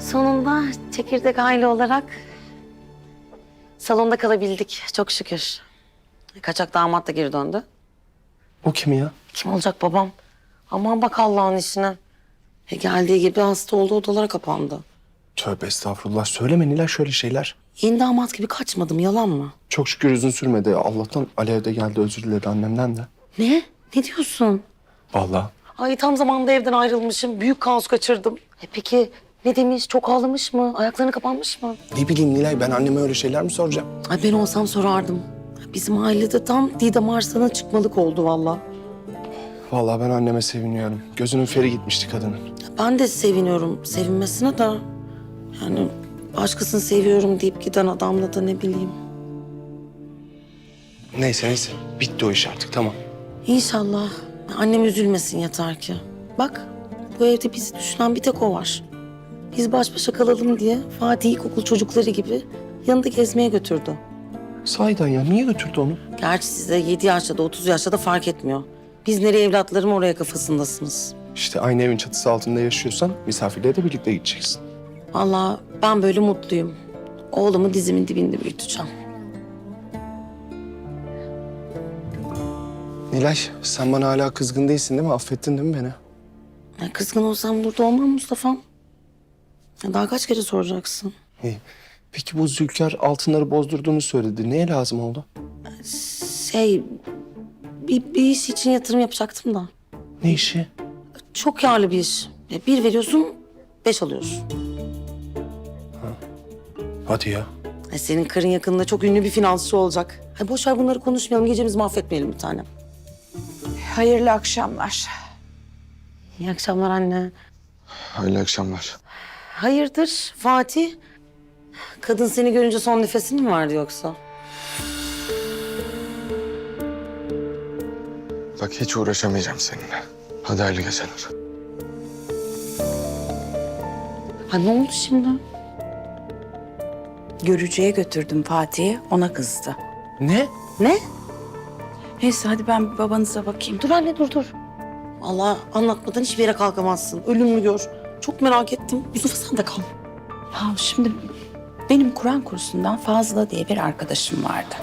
Sonunda çekirdek aile olarak salonda kalabildik çok şükür. Kaçak damat da geri döndü. O kim ya? Kim olacak babam? Aman bak Allah'ın işine. E geldiği gibi hasta oldu odalara kapandı. Tövbe estağfurullah. Söyleme Nilay şöyle şeyler. Yeni damat gibi kaçmadım yalan mı? Çok şükür uzun sürmedi. Allah'tan Alev de geldi özür diledi annemden de. Ne? Ne diyorsun? Vallahi. Ay tam zamanında evden ayrılmışım. Büyük kaos kaçırdım. E peki ne demiş? Çok ağlamış mı? Ayaklarını kapanmış mı? Ne bileyim Nilay ben anneme öyle şeyler mi soracağım? Ay ben olsam sorardım. Bizim ailede tam Didem Arslan'a çıkmalık oldu vallahi. Vallahi ben anneme seviniyorum. Gözünün feri gitmişti kadının. Ben de seviniyorum sevinmesine de. Yani başkasını seviyorum deyip giden adamla da ne bileyim. Neyse neyse. Bitti o iş artık tamam. İnşallah annem üzülmesin yeter ki. Bak bu evde bizi düşünen bir tek o var. Biz baş başa kalalım diye Fatih ilkokul çocukları gibi yanında gezmeye götürdü. Sahiden ya niye götürdü onu? Gerçi size 7 yaşta da 30 yaşta da fark etmiyor. Biz nereye evlatlarım oraya kafasındasınız. İşte aynı evin çatısı altında yaşıyorsan misafirliğe de birlikte gideceksin. Vallahi ben böyle mutluyum. Oğlumu dizimin dibinde büyüteceğim. Nilay sen bana hala kızgın değilsin değil mi? Affettin değil mi beni? Ya kızgın olsam burada olmam Mustafa'm. Ya daha kaç kere soracaksın? İyi. Peki bu Zülker altınları bozdurduğunu söyledi. Neye lazım oldu? Şey, bir, bir iş için yatırım yapacaktım da. Ne işi? Çok karlı bir iş. Ya Bir veriyorsun, beş alıyorsun. Hadi ya. Ya senin karın yakında çok ünlü bir finansçı olacak. Ay boş ver bunları konuşmayalım, gecemizi mahvetmeyelim bir tanem. Hayırlı akşamlar. İyi akşamlar anne. Hayırlı akşamlar. Hayırdır Fatih? Kadın seni görünce son nefesin mi vardı yoksa? Bak hiç uğraşamayacağım seninle. Hadi hayırlı geceler. Ha ne oldu şimdi? Görücüye götürdüm Fatih'i, ona kızdı. Ne? Ne? Neyse hadi ben bir babanıza bakayım. Dur anne dur dur. Allah anlatmadan hiçbir yere kalkamazsın. Ölümünü gör. Çok merak ettim. Yusuf'a sen de kal. Ya şimdi benim Kur'an kursundan Fazla diye bir arkadaşım vardı.